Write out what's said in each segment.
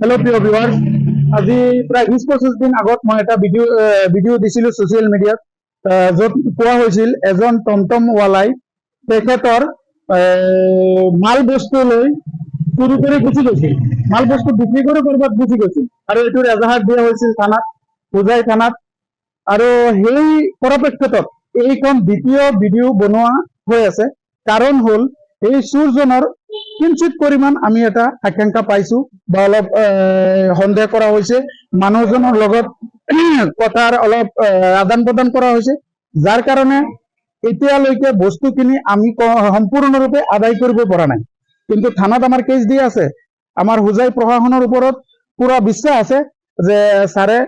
Hello' প্ৰিয় viewers আজি প্ৰায় বিশ পঁচিছ দিন আগত মই এটা ভিডিঅ' ভিডিঅ' দিছিলোঁ ছ'চিয়েল মিডিয়াত য'ত কোৱা হৈছিল এজন টমটমৱালাই তেখেতৰ আহ, মাল বস্তু লৈ চুৰি কৰি গুচি গৈছিল। মাল বস্তু বিক্ৰী কৰি ক'ৰবাত গুচি গৈছিল। আৰু এইটোৰ এজাহাৰ দিয়া হৈছিল থানাত হোজাই থানাত। আৰু সেই পৰিপ্ৰেক্ষিতত এইখন দ্বিতীয় ভিডিঅ' বনোৱা হৈ আছে। কাৰণ হ'ল এই চুৰজনৰ কিঞ্চিত পৰিমাণ আমি এটা আকাংক্ষা পাইছো বা অলপ সন্দেহ কৰা হৈছে। মানুহজনৰ লগত কথাৰ অলপ আদান প্ৰদান কৰা হৈছে। যাৰ কাৰণে এতিয়ালৈকে বস্তুখিনি আমি সম্পূৰ্ণৰূপে আদায় কৰিব পৰা নাই। কিন্তু থানাত আমাৰ কেছ দি আছে। আমাৰ হোজাই প্ৰশাসনৰ ওপৰত পুৰা বিশ্বাস আছে যে, ছাৰে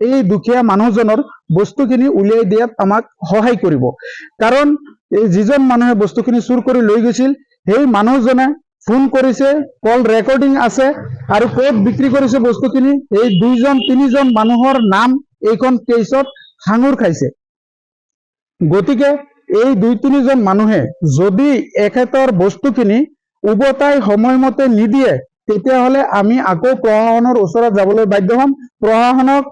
এই দুখীয়া মানুহজনৰ বস্তুখিনি উলিয়াই দিয়াত আমাক সহায় কৰিব। কাৰণ এই যিজন মানুহে বস্তুখিনি চুৰ কৰি লৈ গৈছিল, সেই মানুহজনে ফোন কৰিছে কল ৰেকৰ্ডিং আছে, আৰু ক'ত বিক্ৰী কৰিছে বস্তুখিনি, এই দুইজন, তিনিজন মানুহৰ নাম এইখন কেছত সাঙুৰ খাইছে। গতিকে এই দুই, তিনিজন মানুহে যদি এখেতৰ বস্তুখিনি উভতাই সময়মতে নিদিয়ে, তেতিয়াহ'লে আমি আকৌ প্ৰশাসনৰ ওচৰত যাবলৈ বাধ্য হ'ম। প্ৰশাসনক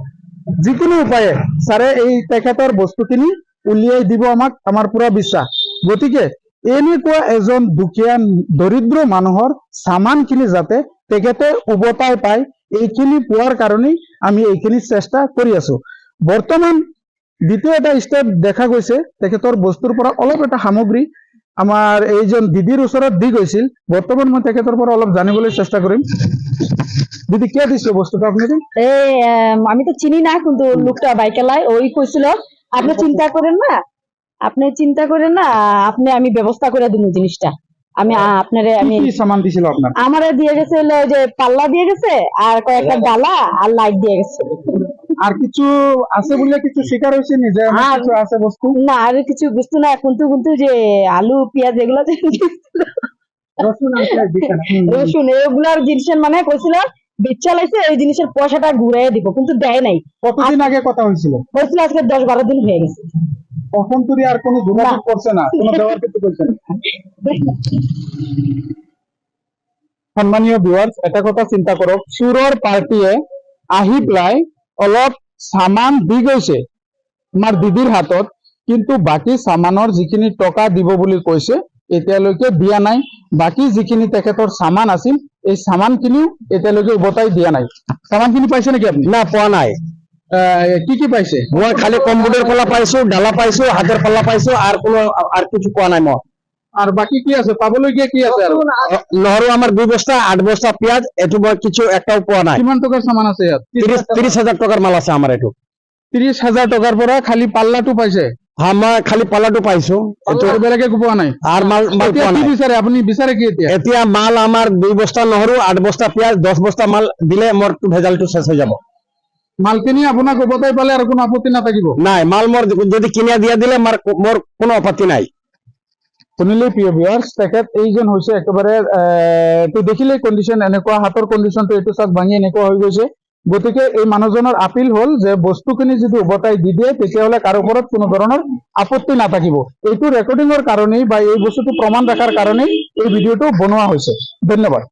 যিকোনো উপায়ে, ছাৰে এই তেখেতৰ বস্তুখিনি উলিয়াই দিব আমাক, আমাৰ পুৰা বিশ্বাস। গতিকে এনেকুৱা এজন দুখীয়া দৰিদ্ৰ মানুহৰ চামানখিনি যাতে তেখেতে উভতাই পায় এইখিনি পোৱাৰ কাৰণেই আমি এইখিনি চেষ্টা কৰি আছো। বৰ্তমান দ্বিতীয় এটা ষ্টেপ দেখা গৈছে তেখেতৰ বস্তুৰ পৰা অলপ এটা সামগ্ৰী আমাৰ এইজন দিদিৰ ওচৰত দি গৈছিল। বৰ্তমান মই তেখেতৰ পৰা অলপ জানিবলৈ চেষ্টা কৰিম। দিদি কে দিছে বস্তুটা আপনাকে এই আম, চিনি না কিন্তু লোকটা বাইকেলায় ওই কইছিল আপনি চিন্তা করেন না। আপনি চিন্তা করেন না আপনি আমি ব্যবস্থা করে দিন জিনিসটা। আমি আপনারে আমি সামান দিছিল আপনার? আমারে দিয়ে গেছে হলো ওই যে পাল্লা দিয়ে গেছে আর কয়েকটা ডালা আর লাইট দিয়ে গেছে। আর কিছু আছে বলে কিছু স্বীকার হয়েছে নি? যে আমার কিছু আছে বস্তু? না আর কিছু বুঝতো না কিন্তু কিন্তু যে আলু পেঁয়াজ এগুলো যে রসুন। এগুলার জিনিসের মানে কইছিল বিচ্ছা লাইছে এই জিনিসের পয়সাটা ঘুরাই দিব কিন্তু দেয় নাই। কতদিন আগে কথা হয়েছিল? বলছিল আজকে দশ বারো দিন হয়ে গেছে। তখন তুই আর কোনো যোগাযোগ করছে না কোনো দেওয়ার কিছু করছে না। সন্মানীয় ভিউয়ার্স এটা কথা চিন্তা কৰক চোৰৰ পাৰ্টীয়ে আহি পেলাই অলপ চামান দি গৈছে আমাৰ দিদিৰ হাতত কিন্তু বাকী চামানৰ যিখিনি টকা দিব বুলি কৈছে এতিয়ালৈকে দিয়া নাই। বাকী যিখিনি তেখেতৰ চামান আছিল এই চামানখিনিও এতিয়ালৈকে উভতাই দিয়া নাই। চামানখিনি পাইছে নেকি আপুনি? না পোৱা নাই। কি কি পাইছে? মই খালি কম্পিউটাৰ ফলা পাইছো ডালা পাইছো হাতের পাল্লা পাইছো আর কোনো আর কিছু পোৱা নাই মই। আৰু বাকী কি আছে? পাবলগীয়া কি আছে আৰু? নহৰু আমার দুই বস্তা আট বস্তা পেঁয়াজ এইটো মই কিছু একটাও পোৱা নাই। কিমান টকাৰ চামান আছে ইয়াত? ত্ৰিশ ত্ৰিশ হাজাৰ টকাৰ মাল আছে আমাৰ এইটো। ত্ৰিশ হাজাৰ টকাৰ পৰা খালি পাল্লাটো পাইছে? মই খালি পাল্লাটো পাইছো। আৰু বেলেগ পোৱা নাই? আর মাল মাল পোৱা নাই। বিচাৰে? আপুনি বিচাৰে কি এতিয়া? এতিয়া মাল আমাৰ দুই বস্তা নহৰু আঠ বস্তা পেঁয়াজ দহ বস্তা মাল দিলে মোৰ ভেজালটো শেষ হৈ যাব। মালখিনি আপোনাক উভতাই পালে আৰু কোনো আপত্তি নাথাকিব? নাই মাল মোৰ যদি কিনিয়া দিয়া দিলে মোৰ কোনো আপত্তি নাই। শুনিলে প্ৰিয় ভিউৱাৰ্ছ তেখেত এইজন হৈছে একেবাৰে এইটো দেখিলেই কণ্ডিশ্যন এনেকুৱা হাতৰ কণ্ডিশ্যনটো এইটো চাক ভাঙি এনেকুৱা হৈ গৈছে। গতিকে এই মানুহজনৰ আপিল হ'ল যে বস্তুখিনি যদি উভতাই দি দিয়ে তেতিয়াহ'লে কাৰো ওপৰত কোনো ধৰণৰ আপত্তি নাথাকিব। এইটো ৰেকৰ্ডিঙৰ কাৰণেই বা এই বস্তুটো প্ৰমাণ ৰখাৰ কাৰণেই এই ভিডিঅ'টো বনোৱা হৈছে। ধন্যবাদ।